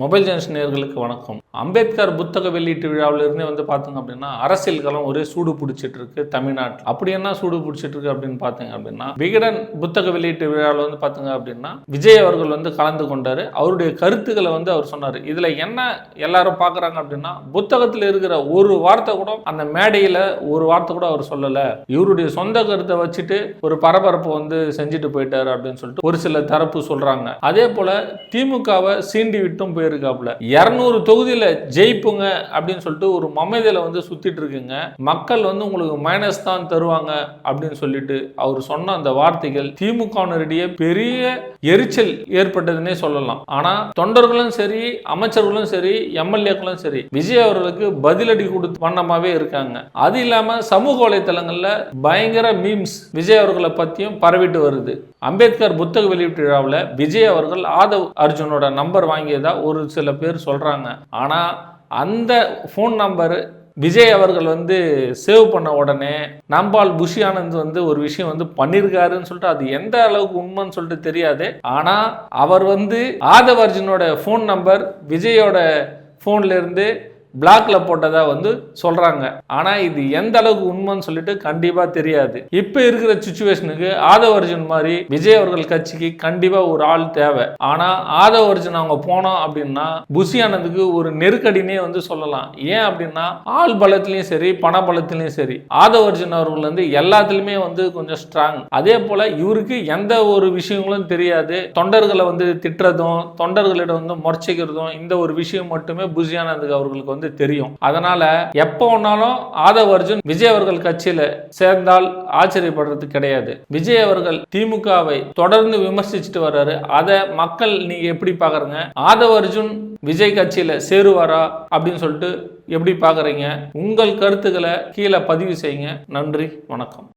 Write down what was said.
Mobile gents நேயர்களுக்கு வணக்கம். அம்பேத்கர் புத்தக வெளியீட்டு விழாவிலிருந்தே வந்து பார்த்தீங்க அப்படின்னா அரசியல் களம் ஒரே சூடு பிடிச்சிட்டு இருக்கு தமிழ்நாட்டில். அப்படி என்ன சூடு பிடிச்சிட்டு இருக்கு அப்படின்னு பார்த்தீங்க அப்படின்னா விகடன் புத்தக வெளியீட்டு விழாவில் வந்து பார்த்தீங்க அப்படின்னா விஜய் அவர்கள் வந்து கலந்து கொண்டாரு. அவருடைய கருத்துக்களை வந்து அவர் சொன்னார். இதில் என்ன எல்லாரும் பார்க்குறாங்க அப்படின்னா புத்தகத்தில் இருக்கிற ஒரு வார்த்தை கூட அந்த மேடையில் ஒரு வார்த்தை கூட அவர் சொல்லலை. இவருடைய சொந்த கருத்தை வச்சுட்டு ஒரு பரபரப்பு வந்து செஞ்சுட்டு போயிட்டார் அப்படின்னு சொல்லிட்டு ஒரு சில தரப்பு சொல்கிறாங்க அதே போல் திமுகவை சீண்டி விட்டும் போயிருக்காப்புல இருநூறு தொகுதியில ஜெயிப்புங்க அப்படின்னு சொல்லிட்டு ஒரு மமதையில வந்து சுத்திட்டு இருக்குங்க. மக்கள் வந்து உங்களுக்கு மைனஸ் தான் தருவாங்க அப்படின்னு சொல்லிட்டு அவர் சொன்ன அந்த வார்த்தைகள் திமுகவினரிடையே பெரிய எரிச்சல் ஏற்பட்டதுன்னே சொல்லலாம். ஆனா தொண்டர்களும் சரி அமைச்சர்களும் சரி எம்எல்ஏக்களும் சரி விஜய் அவர்களுக்கு பதிலடி கொடுத்து வண்ணமாவே இருக்காங்க. அது இல்லாம சமூக வலைத்தளங்கள்ல பயங்கர மீம்ஸ் விஜய் அவர்களை பத்தியும் பரவிட்டு வருது. அம்பேத்கர் புத்தக வெளியீட்டு விழாவில் விஜய் அவர்கள் ஆதவ் அர்ஜுனோட நம்பர் வாங்கியதா ஒரு சில பேர் சொல்கிறாங்க ஆனால் அந்த ஃபோன் நம்பர் விஜய் அவர்கள் வந்து சேவ் பண்ண உடனே நம்பால் புஷி ஆனந்த் வந்து ஒரு விஷயம் வந்து பண்ணியிருக்காருன்னு சொல்லிட்டு அது எந்த அளவுக்கு உண்மைன்னு சொல்லிட்டு தெரியாது. ஆனால் அவர் வந்து ஆதவ் ஃபோன் நம்பர் விஜயோட ஃபோன்லேருந்து பிளாக்ல போட்டதா வந்து சொல்றாங்க. ஆனா இது எந்த அளவுக்கு உண்மைன்னு சொல்லிட்டு கண்டிப்பா தெரியாது. இப்ப இருக்கிற சுச்சுவேஷனுக்கு ஆதவ அர்ஜுன் மாதிரி விஜய் அவர்கள் கட்சிக்கு கண்டிப்பா ஒரு ஆள் தேவை. ஆனா ஆதவ அர்ஜுன் அவங்க போனோம் அப்படின்னா புஷி ஆனந்துக்கு ஒரு நெருக்கடினே வந்து சொல்லலாம். ஏன் அப்படின்னா ஆள் பலத்திலையும் சரி பண பலத்திலையும் சரி ஆதவ அர்ஜுன் அவர்கள் வந்து எல்லாத்துலயுமே வந்து கொஞ்சம் ஸ்ட்ராங் அதே போல இவருக்கு எந்த ஒரு விஷயங்களும் தெரியாது. தொண்டர்களை வந்து திட்டுறதும் தொண்டர்களிடம் வந்து முறைச்சிக்கிறதும் இந்த ஒரு விஷயம் மட்டுமே புஷி ஆனந்துக்கு அவர்களுக்கு வந்து தெரியும். அதனால எப்போ ஒன்னாலும் ஆதவ் அர்ஜுன் விஜய் அவர்கள் கட்சியில சேர்ந்தால் ஆச்சரியப்படுறது கிடையாது. விஜய் அவர்கள் திமுகவை தொடர்ந்து விமர்சிச்சுட்டு வர்றாரு. அதை மக்கள் நீங்க எப்படி பாக்குறீங்க? ஆதவ் அர்ஜுன் விஜய் கட்சியில சேருவாரா? அப்படின்னு சொல்லிட்டு எப்படி பாக்குறீங்க? உங்கள் கருத்துக்களை கீழே பதிவு செய்யுங்க. நன்றி வணக்கம்.